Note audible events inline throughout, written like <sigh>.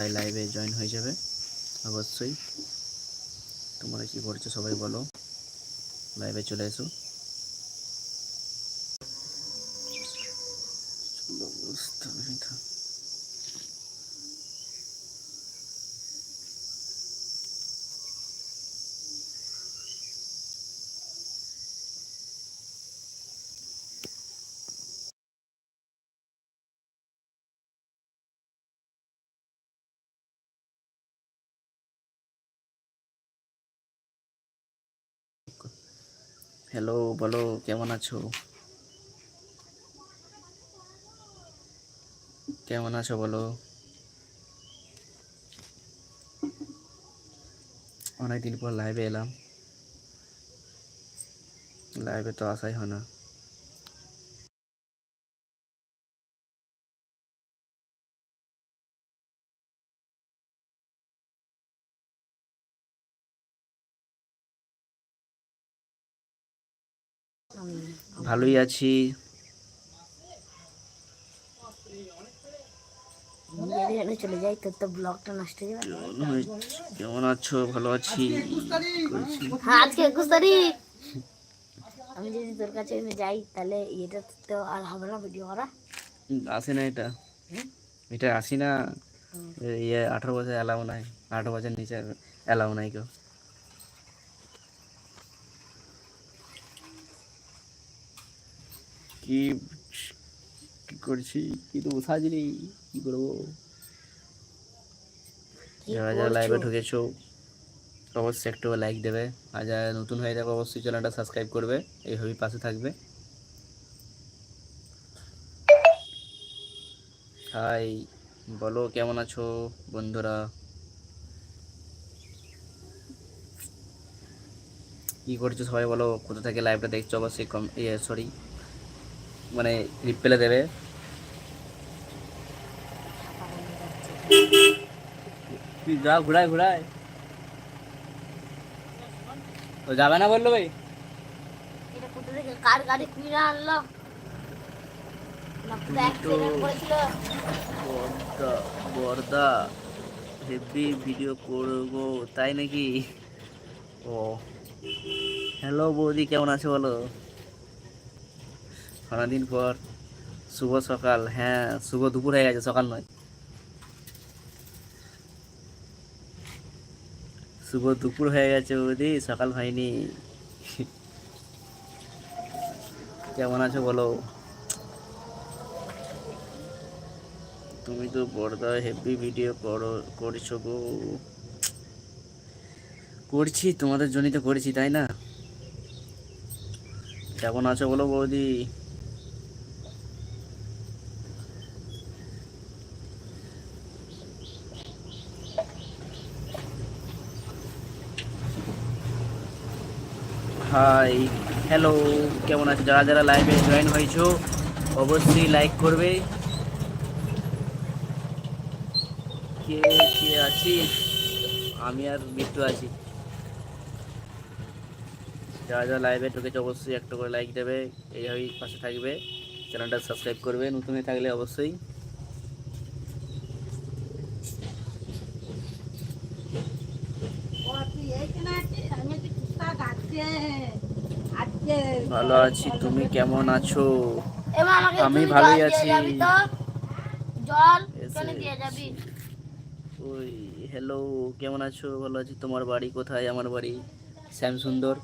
তাই লাইভে জয়েন হয়ে যাবে। অবশ্যই। তোমরা কি করছ সবাই বলো। লাইভে চলে এসো চলো, বুঝতে পারি তো। হ্যালো বলো, কেমন আছো? কেমন আছো বলো? অনেকদিন পর লাইভে এলাম। লাইভে তো আসাই হয় না। ভালোই আছি। চলে যাই তোর তো ব্লগটা নষ্ট হয়ে যাবে। কেমন আছো? ভালো আছি। আজকে একুশ তারিখ। আমি যদি তোর কাছে যাই তাহলে এটা তো আর হবে না ভিডিও করা। আসে না এটা। এটা আসি না। ইয়ে আঠারো বছর অ্যালাউ নাই। আঠারো বছর নিচে অ্যালাউ নাই কেউ। কি কি করছি? কি তো সাজিনি কি করব? যারা যারা লাইভে ঢুকেছো অবশ্যই একটু লাইক দেবে। আর যারা নতুন হয়ে যাবে অবশ্যই চ্যানেলটা সাবস্ক্রাইব করবে। এইভাবেই পাশে থাকবে। হাই বলো কেমন আছো বন্ধুরা? কি করছ সবাই বলো? কোথা থেকে লাইভটা দেখছ? অবশ্যই কম ইয়ে সরি মানে রিপ্লে দেবে। তুই যা ঘুরায় ঘুরায়। তো যাবে না বলল ভাই? কার গাড়ি কিনে আনলো? বর্দা হেভি ভিডিও করব তাই নাকি? ও। হ্যালো বৌদি কেমন আছো বলো? অনেকদিন পর শুভ সকাল হ্যাঁ শুভ দুপুর হয়ে গেছে, সকাল নয়। শুভ দুপুর হয়ে গেছে বৌদি, সকাল হয়নি। কেমন আছো বলো? তুমি তো বড়দা হেভি ভিডিও করো, করছ গো। করছি, তোমাদের জন্যই তো করেছি, তাই না? কেমন আছো বলো বৌদি? হাই হ্যালো কেমন আছে? যারা যারা লাইভে জয়েন হয়েছো, অবশ্যই লাইক করবে। কে কে আছিস আমি আর বিট্টু আছি। যারা যারা লাইভে ঢুকেছে, অবশ্যই একটা করে লাইক দেবে। এইভাবেই পাশে থাকবে। চ্যানেলটা সাবস্ক্রাইব করবে। নতুন থাকলে অবশ্যই ভালো আছি তুমি কেমন আছো? আমি ভালোই আছি। ওই হ্যালো কেমন আছো? ভালো আছি। তোমার বাড়ি কোথায়? আমার বাড়ি শ্যামসুন্দর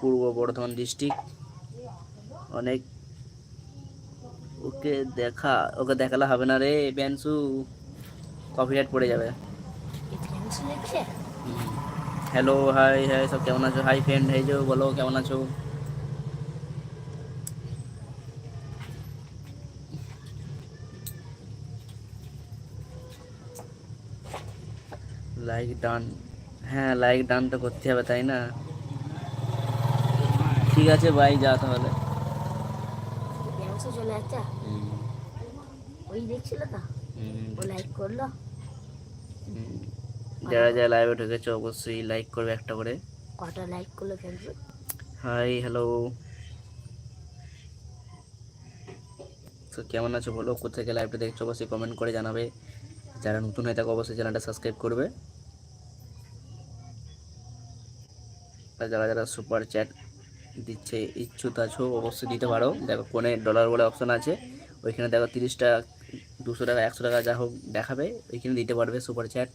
পূর্ব বর্ধমান ডিস্ট্রিক্ট অনেক ওকে দেখা ওকে দেখালে হবে না রে ব্যানসু কপিরাইট পড়ে যাবে। হ্যালো হাই হাই সব কেমন আছো হাই ফ্রেন্ড হেই যো বলো কেমন আছো লাইক ডান হ্যাঁ লাইক ডান তো করতে হবে তাই না ঠিক আছে বাই যা তাহলে গ্যাংসে চলে যাচ্ছে হুম, ওই দেখছিল তো হুম, ও লাইক করল হুম। যারা যারা লাইভে ঢুকেছে অবশ্যই লাইক করবে একটা করে। কটা লাইক করল হাই হ্যালো তো কেমন আছো বলো? কোথা থেকে লাইভটা দেখছ অবশ্যই কমেন্ট করে জানাবে। যারা নতুন হয়ে থাকে অবশ্যই চ্যানেলটা সাবস্ক্রাইব করবে। আর যারা যারা সুপার চ্যাট দিচ্ছে ইচ্ছুক আছো অবশ্যই দিতে পারো। দেখো কোনে ডলার বলে অপশন আছে। ওইখানে দেখো তিরিশ টাকা দুশো টাকা একশো টাকা যা হোক দেখাবে। ওইখানে দিতে পারবে সুপার চ্যাট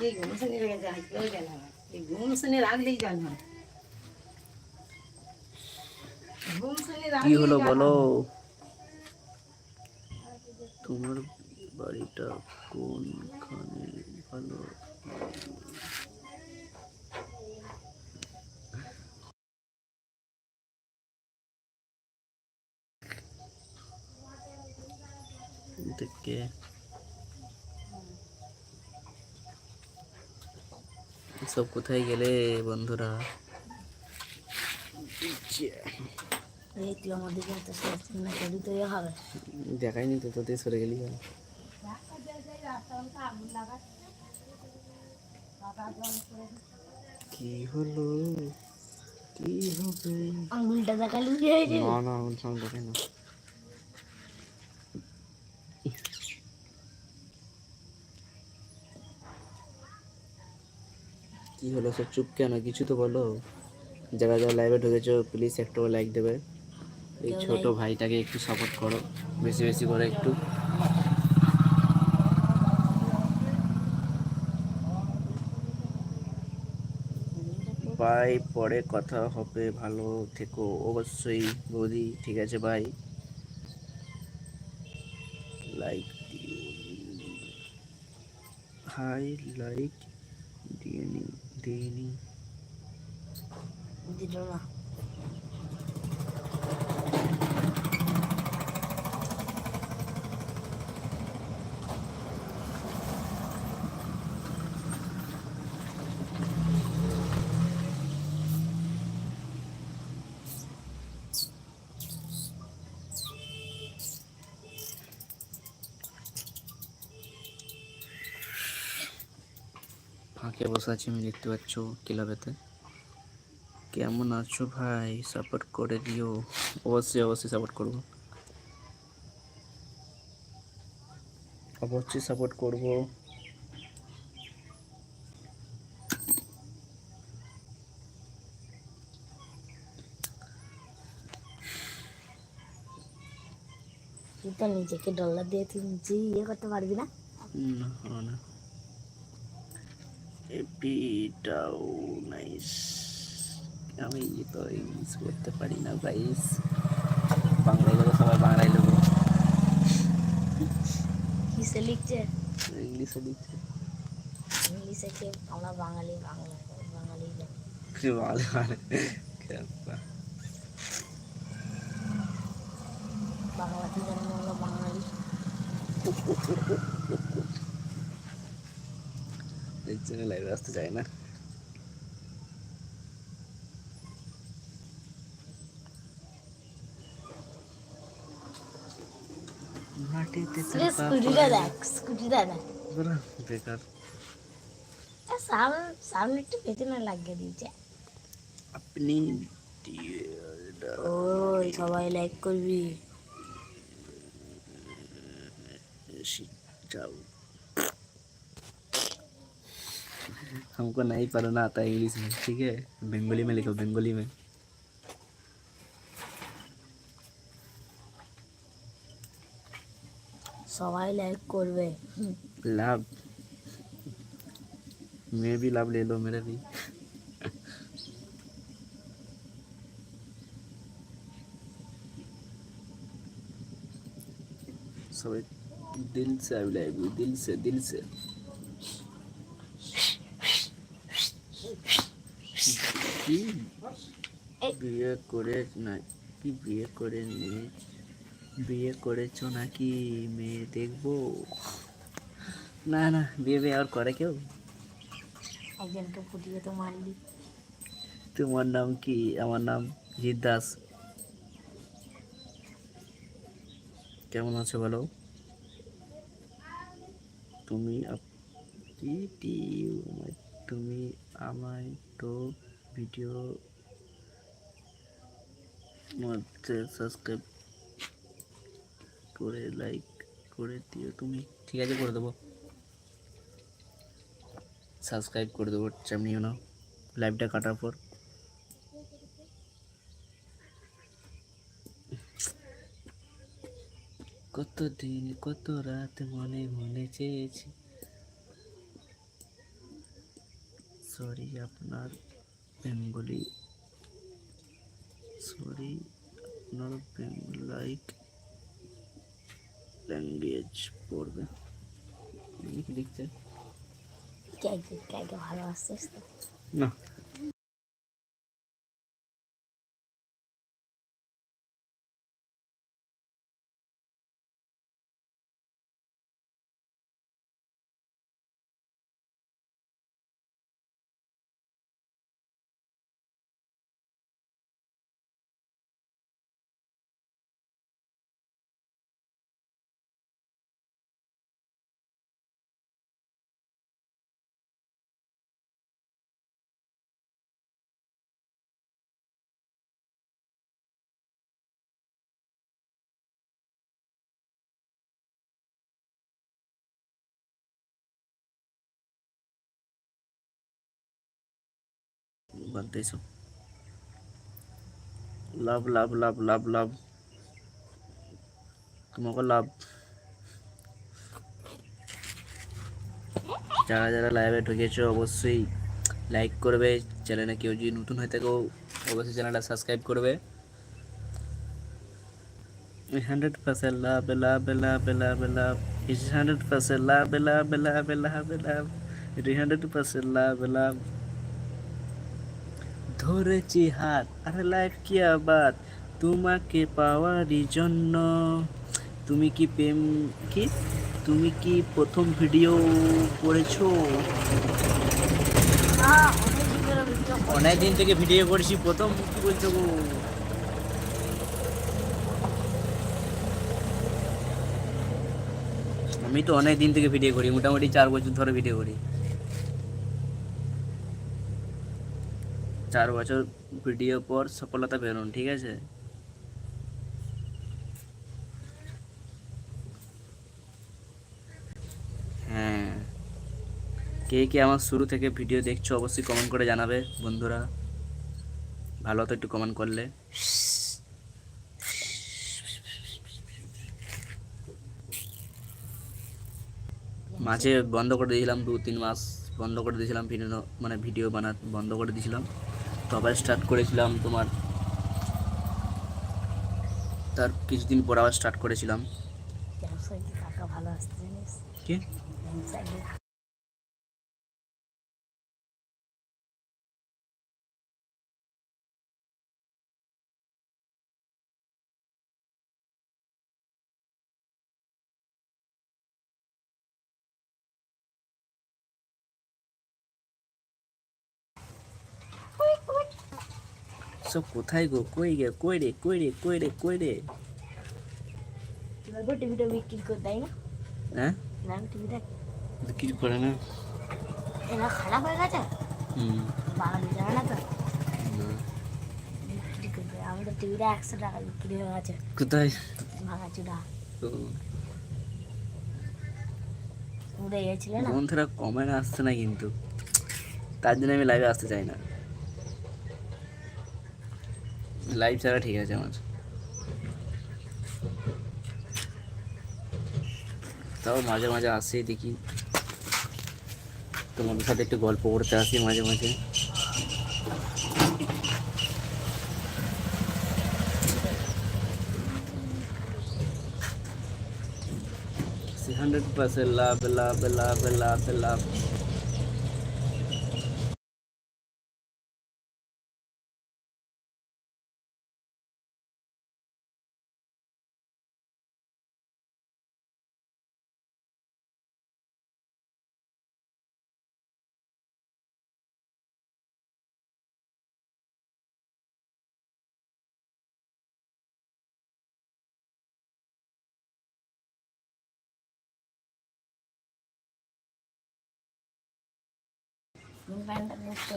কি ঘুমসুনি রেখে যায় কেউ জানে না এই ঘুমসুনি রাখলেই জানে না ঘুমসুনি কি রাখলেই হলো জানে বলো না। তোমার বাড়িটা কোনখানে ভালো থেকে সব কোথায় গেলে বন্ধুরা? দেখাইনি তো তোদের সরে গেলি? কি হলো? কি হবে? আঙুলটা দেখালি না না আমার সঙ্গে দেখাই না কি হলো সব চুপ কেন? কিছু তো বলো। যারা যারা লাইভে ঢুকেছো প্লিজ একটু লাইক দেবে। এই ছোট ভাইটাকে একটু সাপোর্ট করো। বেশি বেশি করে একটু। বাই পরে কথা হবে। ভালো থেকো। অবশ্যই বৌদি ঠিক আছে ভাই? লাইক হাই লাইক নি দিয়ে নি দিল ফাঁকে বসে আছি আমি দেখতে পাচ্ছ? ক্লাবেতে। কেমন আছো ভাই? সাপোর্ট করে দিও। অবশ্যই অবশ্যই সাপোর্ট করব। অবশ্যই সাপোর্ট করব। নিজেকে ডলার দিয়ে তুই নিজে ইয়ে করতে পারবি না? না। এপিটাও নাইস আমি তো ইংলিশ করতে পারি না গাইস বাংলায় লোক সবাই বাংলায় লোক কিসে লিখছে? ইংলিশে দিচ্ছে ইংলিশে কে? আমরা বাঙালি বাংলা বাঙালি। জানি। ভালো মানে। বাংলাতে জানি আমরা বাঙালি? <laughs> এর জন্য লাইভে আসতে চাই না বেকার সামনে একটু পেছনে লাগিয়ে দিয়েছে আপনি ওই সবাই লাইক করবি जाओ हमको नहीं पढ़ना आता इंग्लिश में ठीक है बंगाली में लिखो बंगाली में সবাই লাইক করবে হুম, लाभ मैं भी लाभ ले लो मेरा भी सब दिल से आई लव यू दिल से दिल से বিয়ে করে না কি বিয়ে করে মেয়ে বিয়ে করেছ নাকি মেয়ে দেখব? না না বিয়ে বিয়ে আর করে কেউ? একজনকে ফুটিয়ে তো মারলি। তোমার নাম কি? আমার নাম জিৎ দাস কেমন আছো বলো? তুমি তুমি আমায় তো ভিডিও মধ্যে সাবস্ক্রাইব করে লাইক করে দিও তুমি। ঠিক আছে, করে দেবো। সাবস্ক্রাইব করে দেবো চাপ না। লাইভটা কাটার পর। কত দিন কত রাত মনে মনে চেয়েছি। সরি আপনার বেঙ্গলি সরি আপনার লাইক ল্যাঙ্গুয়েজ পড়বে তুমি ভালো তো? না। বাদ দে এসব লাভ লাভ লাভ লাভ লাভ তোমাকে যারা যারা লাইভে ঢুকেছো অবশ্যই লাইক করবে চ্যানেলে কেউ যদি নতুন হয়ে থাকো অবশ্যই চ্যানেলটা সাবস্ক্রাইব করবে hundred percent love love love love love hundred percent love love love love love it hundred percent love love ধরেছি হাত। আরে লাইফ কি আবার তোমাকে পাওয়ারই জন্য। তুমি কি প্রেম, কি? তুমি কি প্রথম ভিডিও করেছ? অনেক দিন থেকে ভিডিও করেছি, প্রথম কি বলছো গো? আমি তো অনেক দিন থেকে ভিডিও করি, মোটামুটি চার বছর ধরে ভিডিও করি। চার বছর ভিডিও পর সফলতা বেরোন ঠিক আছে? হ্যাঁ। কে কে আমার শুরু থেকে ভিডিও দেখছ অবশ্যই কমেন্ট করে জানাবে, বন্ধুরা। ভালো তো একটু কমেন্ট করলে। মাঝে বন্ধ করে দিয়েছিলাম দু তিন মাস বন্ধ করে দিয়েছিলাম ভিডিও মানে ভিডিও বানা বন্ধ করে দিয়েছিলাম। তো আবার স্টার্ট করেছিলাম তোমার। তার কিছুদিন পর আবার স্টার্ট করেছিলাম। ভালো আসতে কি? সব কোথায় গো? কই গে? কই রে? কই রে? কই রে? কই রে? টিভিটা বিক্রি করে দেয় না। হ্যাঁ? না টিভিটা বিক্রি করে না। এরা খারাপ হয়ে গেছে? হুম। বাঙালি জানে না তো। আমাদের টিভিটা একশো টাকা বিক্রি হয়ে গেছে। কোথায়? বন্ধুরা কমেন্ট আসছে না কিন্তু। তার জন্য আমি লাইভে আসতে চাই না। লাইভ ছাড়া ঠিক আছে আমার তাও মাঝে মাঝে আসি দেখি তোমাদের সাথে একটু গল্প করতে আসি মাঝে মাঝে hundred percent love love love love লাভ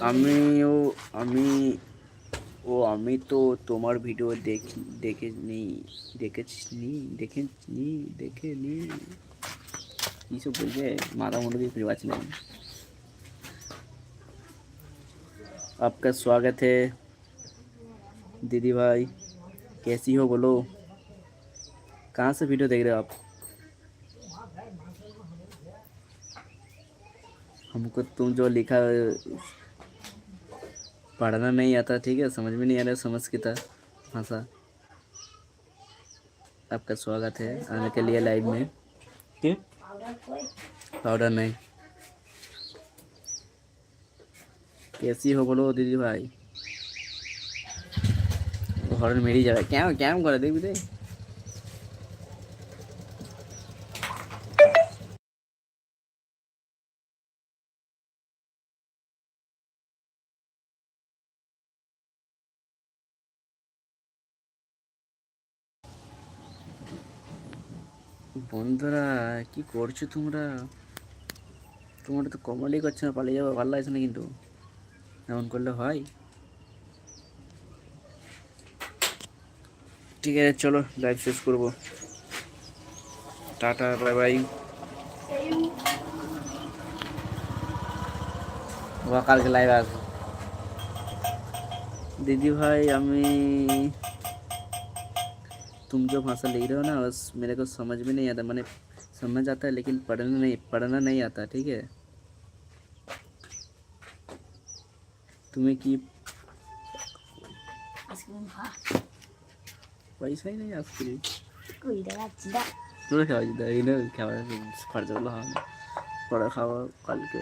আমিও আমি ও আমি তো তোমার ভিডিও দেখি দেখে নি দেখেছি দেখে নি দেখে নি কী সব বলছে মাথা মুন্ডু দিয়ে খুঁজে পাচ্ছি না আমি। आपका स्वागत है दीदी भाई कैसी हो बोलो कहाँ से वीडियो देख रहे हो आप हमको तुम जो लिखा पढ़ना नहीं आता ठीक है? समझ में नहीं आ रहा समझ की था भाषा आपका स्वागत है आने के लिए लाइव में। क्यों? पाउडर नहीं। कैसी हो बोलो दीदी भाई? हॉर्न मेरी जगह क्या क्या करे देख भी दे। বন্ধুরা, কি করছ তোমরা? তোমরা তো কমেডি করছ না, পালিয়ে যাব, ভালো লাগছে না কিন্তু। এমন করলে হয়। ঠিক আছে, চলো লাইভ শেষ করব। টাটা বাই বাই কালকে লাইভ আসব। দিদি ভাই আমি तुम जो भाषा लिख रहे हो ना बस मेरे को समझ में नहीं आता मैंने समझ आता है लेकिन पढ़ना नहीं पढ़ना नहीं आता ठीक है तुम्हें की আইসক্রিম খা পয়সা ही नहीं आइसक्रीम কুড়ি টাকা চিরা তোরা খাওয়া যেতে এই না খাওয়া খরচাগুলো হবে না পরে খাওয়া কালকে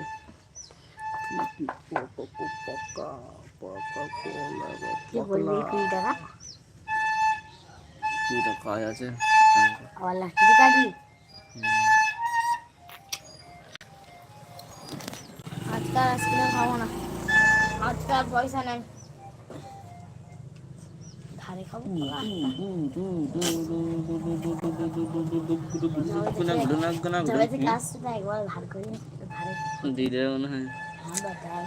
কি বললি কুড়ি টাকা কুড়িটা কাজ আছে আবার লাস্টে কাটি আজকে আর আইসক্রিম খাবো না আজকে আর পয়সা নেই ধারে খাবো তবে থেকে আসছে না একবার ধার করে ধারে दीदी मने है हाँ बताए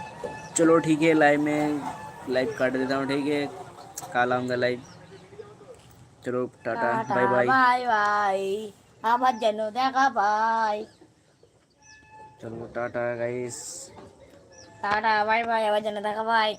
चलो ठीक है लाइव में लाइव काट देता हूँ ठीक है कल आऊँगा लाइव চলো tata bye bye bye bye আবার যেন দেখা পাই চলো tata guys tata bye bye আবার যেন দেখা পাই